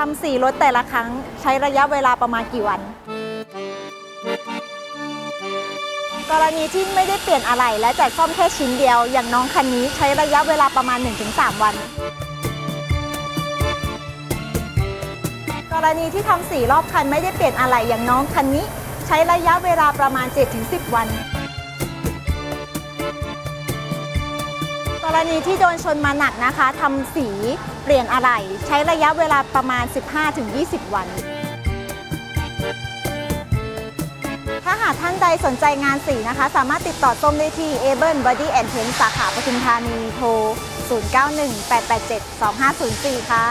ทำสีรถแต่ละครั้งใช้ระยะเวลาประมาณกี่วัน กรณีที่ไม่ได้เปลี่ยนอะไหล่และจัดซ่อมแค่ชิ้นเดียว อย่างน้องคันนี้ใช้ระยะเวลาประมาณ 1-3 วัน กรณีที่ทำสีรอบคันไม่ได้เปลี่ยนอะไหล่อย่างน้องคันนี้ ใช้ระยะเวลาประมาณ 7-10 วัน รณีที่โดนชนมาหนักนะคะทำสีเปลี่ยนอะไหล่ใช้ระยะเวลาประมาณ 15-20 วัน ถ้าหากท่านใดสนใจงานสีนะคะ สามารถติดต่อส้มได้ที่ a b l e Body and Paint สาขาปทุมธานีโทร 0918872504 ค่ะ